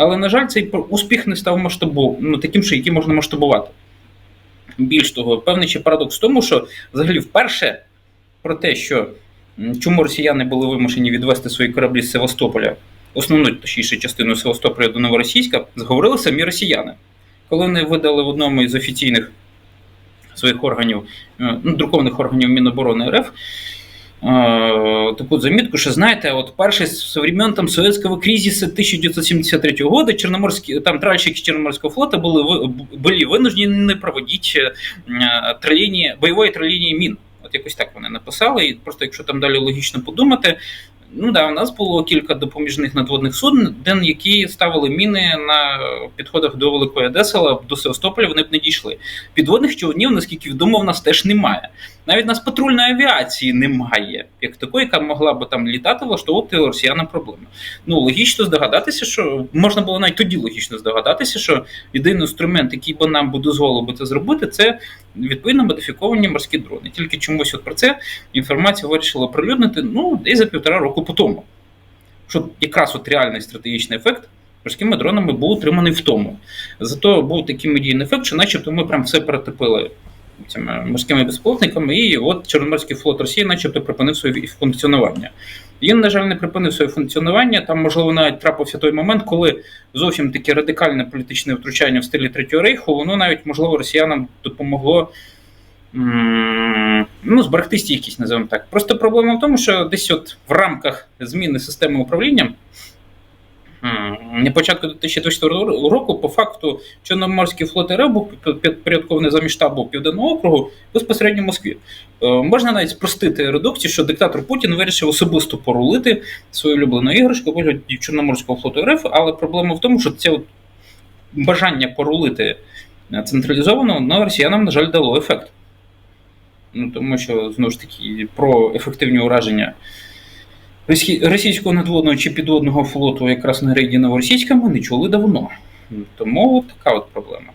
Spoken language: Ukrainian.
Але, на жаль, цей успіх не став масштабу, ну, таким, що який можна масштабувати. Більш того, певний ще парадокс в тому, що взагалі вперше про те, що чому росіяни були вимушені відвести свої кораблі з Севастополя, основну точніше частину Севастополя до Новоросійська, зговорили самі росіяни. Коли вони видали в одному із офіційних своїх органів, е, ну, друкованих органів Міноборони РФ, таку замітку, що знаєте, от перший з времен там совєтського кризису 1973 года Чорноморські там тральщики Чорноморського флота були були винуждені проводити е, троління, бойової троління мін. От якось так вони написали, і просто якщо там далі логічно подумати. Ну да, у нас було кілька допоміжних надводних суден, які ставили міни на підходах до Великої Одеси, до Севастополя вони б не дійшли. Підводних човнів, наскільки відомо, в нас теж немає. Навіть нас патрульної авіації немає, як такої, яка могла б там літати, влаштовувати росіянам проблеми. Ну логічно здогадатися, що можна було навіть тоді логічно здогадатися, що єдиний інструмент, який би нам дозволив це зробити, це відповідно модифіковані морські дрони. Тільки чомусь от про це інформацію вирішили оприлюднити ну десь за півтора року по тому. Що якраз от реальний стратегічний ефект морськими дронами був утриманий в тому. Зато був такий медійний ефект, що начебто ми прям все перетопили цими морськими безпілотниками, і от Чорноморський флот Росії, начебто, припинив своє функціонування. Він, на жаль, не припинив своє функціонування. Там, можливо, навіть трапився той момент, коли зовсім таке радикальне політичне втручання в стилі Третього рейху, воно навіть, можливо, росіянам допомогло ну, зберегти стійкість, називаємо так. Просто проблема в тому, що десь от в рамках зміни системи управління. На початку 2024 року, по факту, Чорноморський флот РФ був підпорядкований замість штабу Південного округу безпосередньо Москві. Е, Можна навіть спростити редукцію, що диктатор Путін вирішив особисто порулити свою улюблену іграшку вигляді Чорноморського флоту РФ, але проблема в тому, що це от бажання порулити е, централізовано на росіянам, на жаль, дало ефект. Ну, тому що, знову ж таки, про ефективні ураження російського надводного чи підводного флоту якраз на рейді Новоросійська ми не чули давно. Тому така от проблема.